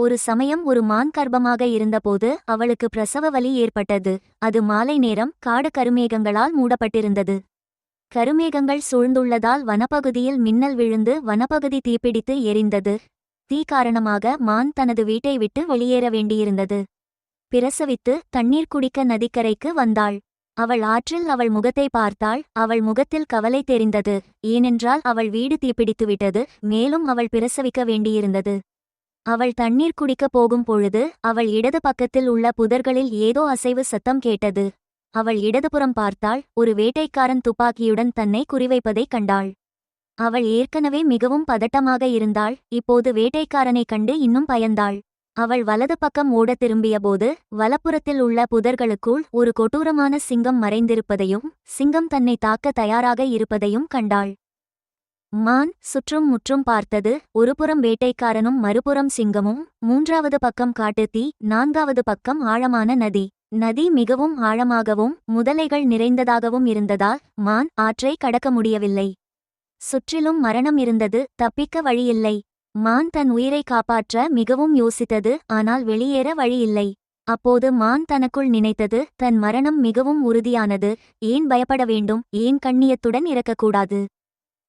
ஒரு சமயம் ஒரு மான் கர்ப்பமாக இருந்தபோது அவளுக்கு பிரசவ வலி ஏற்பட்டது. அது மாலை நேரம் காடு கருமேகங்களால் மூடப்பட்டிருந்தது. கருமேகங்கள் சூழ்ந்துள்ளதால் வனப்பகுதியில் மின்னல் விழுந்து வனப்பகுதி தீப்பிடித்து எரிந்தது. தீ காரணமாக மான் தனது வீட்டை விட்டு வெளியேற வேண்டியிருந்தது. பிரசவித்து தண்ணீர் குடிக்க நதிக்கரைக்கு வந்தாள். அவள் ஆற்றில் அவள் முகத்தை பார்த்தாள். அவள் முகத்தில் கவலை தெரிந்தது. ஏனென்றால் அவள் வீடு தீப்பிடித்துவிட்டது. மேலும் அவள் பிரசவிக்க வேண்டியிருந்தது. அவள் தண்ணீர் குடிக்கப் போகும் பொழுது அவள் இடது பக்கத்தில் உள்ள புதர்களில் ஏதோ அசைவு சத்தம் கேட்டது. அவள் இடதுபுறம் பார்த்தாள் ஒரு வேட்டைக்காரன் துப்பாக்கியுடன் தன்னை குறிவைப்பதைக் கண்டாள். அவள் ஏற்கனவே மிகவும் பதட்டமாக இருந்தாள் இப்போது வேட்டைக்காரனைக் கண்டு இன்னும் பயந்தாள். அவள் வலது பக்கம் ஓடத் திரும்பியபோது வலப்புறத்தில் உள்ள புதர்களுக்குள் ஒரு கொடூரமான சிங்கம் மறைந்திருப்பதையும் சிங்கம் தன்னை தாக்க தயாராக இருப்பதையும் கண்டாள். மான் சுற்றும் முற்றும் பார்த்தது ஒருபுறம் வேட்டைக்காரனும் மறுபுறம் சிங்கமும் மூன்றாவது பக்கம் காட்டுத்தீ நான்காவது பக்கம் ஆழமான நதி. நதி மிகவும் ஆழமாகவும் முதலைகள் நிறைந்ததாகவும் இருந்ததால் மான் ஆற்றை கடக்க முடியவில்லை. சுற்றிலும் மரணம் இருந்தது தப்பிக்க வழியில்லை. மான் தன் உயிரை காப்பாற்ற மிகவும் யோசித்தது ஆனால் வெளியேற வழியில்லை. அப்போது மான் தனக்குள் நினைத்தது தன் மரணம் மிகவும் உறுதியானது ஏன் பயப்பட வேண்டும் ஏன் கண்ணியத்துடன் இறக்கக்கூடாது?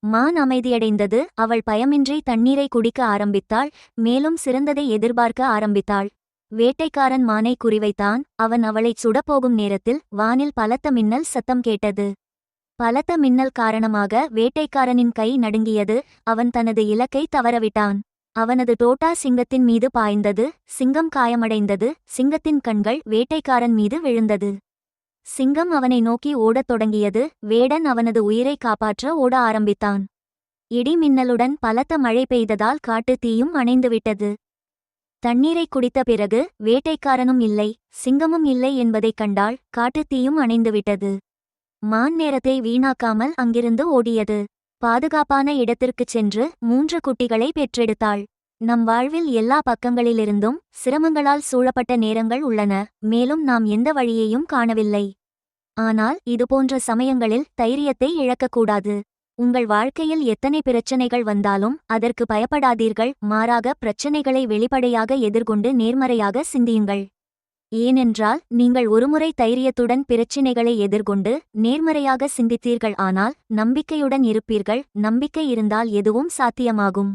மான் அமைதியடைந்தது. அவள் பயமின்றி தண்ணீரை குடிக்க ஆரம்பித்தாள். மேலும் சிறந்ததை எதிர்பார்க்க ஆரம்பித்தாள். வேட்டைக்காரன் மானை குறிவைத்தான். அவன் அவளைச் சுடப்போகும் நேரத்தில் வானில் பலத்த மின்னல் சத்தம் கேட்டது. பலத்த மின்னல் காரணமாக வேட்டைக்காரனின் கை நடுங்கியது. அவன் தனது இலக்கை தவறவிட்டான். அவனது டோட்டா சிங்கத்தின் மீது பாய்ந்தது. சிங்கம் காயமடைந்தது. சிங்கத்தின் கண்கள் வேட்டைக்காரன் மீது விழுந்தது. சிங்கம் அவனை நோக்கி ஓடத் தொடங்கியது. வேடன் அவனது உயிரை காப்பாற்ற ஓட ஆரம்பித்தான். இடி மின்னலுடன் பலத்த மழை பெய்ததால் காட்டுத் தீயும் அணைந்துவிட்டது. தண்ணீரை குடித்த பிறகு வேட்டைக்காரனும் இல்லை சிங்கமும் இல்லை என்பதைக் கண்டால் காட்டுத் தீயும் அணைந்துவிட்டது. மான் நேரத்தை வீணாக்காமல் அங்கிருந்து ஓடியது. பாதுகாப்பான இடத்திற்குச் சென்று மூன்று குட்டிகளை பெற்றெடுத்தாள். நம் வாழ்வில் எல்லா பக்கங்களிலிருந்தும் சிரமங்களால் சூழப்பட்ட நேரங்கள் உள்ளன மேலும் நாம் எந்த வழியையும் காணவில்லை. ஆனால் இதுபோன்ற சமயங்களில் தைரியத்தை இழக்கக்கூடாது. உங்கள் வாழ்க்கையில் எத்தனை பிரச்சனைகள் வந்தாலும் அதற்கு பயப்படாதீர்கள் மாறாக பிரச்சனைகளை வெளிப்படையாக எதிர்கொண்டு நேர்மறையாக சிந்தியுங்கள். ஏனென்றால் நீங்கள் ஒருமுறை தைரியத்துடன் பிரச்சினைகளை எதிர்கொண்டு நேர்மறையாக சிந்தித்தீர்கள் ஆனால் நம்பிக்கையுடன் இருப்பீர்கள் நம்பிக்கை இருந்தால் எதுவும் சாத்தியமாகும்.